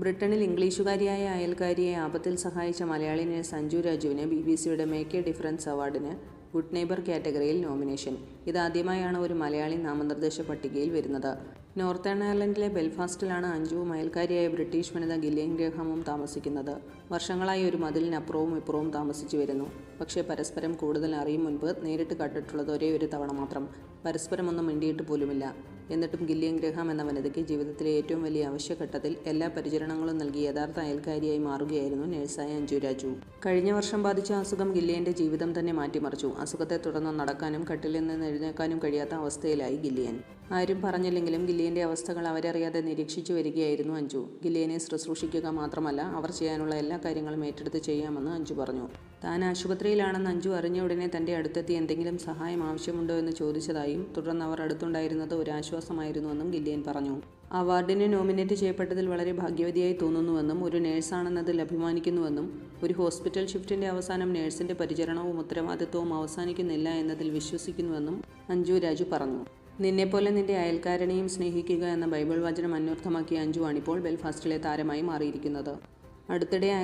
ബ്രിട്ടനിൽ ഇംഗ്ലീഷുകാരിയായ അയൽക്കാരിയെ ആപത്തിൽ സഹായിച്ച മലയാളി നഴ്സ് സഞ്ജു രാജുവിന് ബി ബി സിയുടെ മേക്ക് എ ഡിഫറൻസ് അവാർഡിന് ഗുഡ് നെയ്ബർ കാറ്റഗറിയിൽ നോമിനേഷൻ. ഇതാദ്യമായാണ് ഒരു മലയാളി നാമനിർദ്ദേശ പട്ടികയിൽ വരുന്നത്. നോർത്തേൺ അയർലൻഡിലെ ബെൽഫാസ്റ്റിലാണ് അഞ്ജുവും അയൽക്കാരിയായ ബ്രിട്ടീഷ് വനിത ഗില്ലിയൻ ഗ്രഹാമും താമസിക്കുന്നത്. വർഷങ്ങളായി ഒരു മതിലിനപ്പുറവും ഇപ്പുറവും താമസിച്ചു വരുന്നു. പക്ഷേ പരസ്പരം കൂടുതൽ അറിയും മുൻപ് നേരിട്ട് കണ്ടിട്ടുള്ളത് ഒരേ ഒരു തവണ മാത്രം. പരസ്പരമൊന്നും മിണ്ടിയിട്ട് പോലുമില്ല. എന്നിട്ടും ഗില്ലിയൻ ഗ്രഹാം എന്ന വനിതയ്ക്ക് ജീവിതത്തിലെ ഏറ്റവും വലിയ അവശ്യഘട്ടത്തിൽ എല്ലാ പരിചരണങ്ങളും നൽകി യഥാർത്ഥ അയൽക്കാരിയായി മാറുകയായിരുന്നു നഴ്സായ അഞ്ജു രാജു. കഴിഞ്ഞ വർഷം ബാധിച്ച അസുഖം ഗില്ലിയന്റെ ജീവിതം തന്നെ മാറ്റിമറിച്ചു. അസുഖത്തെ തുടർന്ന് നടക്കാനും കട്ടിലിൽ നിന്ന് എഴുന്നേൽക്കാനും കഴിയാത്ത അവസ്ഥയിലായി ഗില്ലിയൻ ആരും പറഞ്ഞില്ലെങ്കിലും ഗില്ലിയന്റെ അവസ്ഥകൾ അവരറിയാതെ നിരീക്ഷിച്ചു വരികയായിരുന്നു അഞ്ജു. ഗില്ലിയനെ ശുശ്രൂഷിക്കുക മാത്രമല്ല അവർ ചെയ്യാനുള്ള എല്ലാ കാര്യങ്ങളും ഏറ്റെടുത്ത് ചെയ്യാമെന്ന് അഞ്ജു പറഞ്ഞു. താൻ ആശുപത്രിയിലാണെന്ന് അഞ്ജു അറിഞ്ഞ ഉടനെ തന്റെ അടുത്തെത്തി എന്തെങ്കിലും സഹായം ആവശ്യമുണ്ടോ എന്ന് ചോദിച്ചതായും തുടർന്ന് അവർ അടുത്തുണ്ടായിരുന്നത് ഒരു ആശ്വാസമായിരുന്നുവെന്നും ഗില്ലിയൻ പറഞ്ഞു. അവാർഡിന് നോമിനേറ്റ് ചെയ്യപ്പെട്ടതിൽ വളരെ ഭാഗ്യവതിയായി തോന്നുന്നുവെന്നും ഒരു നേഴ്സാണെന്നതിൽ അഭിമാനിക്കുന്നുവെന്നും ഒരു ഹോസ്പിറ്റൽ ഷിഫ്റ്റിന്റെ അവസാനം നേഴ്സിന്റെ പരിചരണവും ഉത്തരവാദിത്വവും അവസാനിക്കുന്നില്ല എന്നതിൽ വിശ്വസിക്കുന്നുവെന്നും അഞ്ജു രാജു പറഞ്ഞു. നിന്നെപ്പോലെ നിന്റെ അയൽക്കാരനെയും സ്നേഹിക്കുക എന്ന ബൈബിൾ വചനം അന്വർത്ഥമാക്കിയ അഞ്ജുവാണിപ്പോൾ ബെൽഫാസ്റ്റിലെ താരമായി മാറിയിരിക്കുന്നത്. അടുത്തിടെ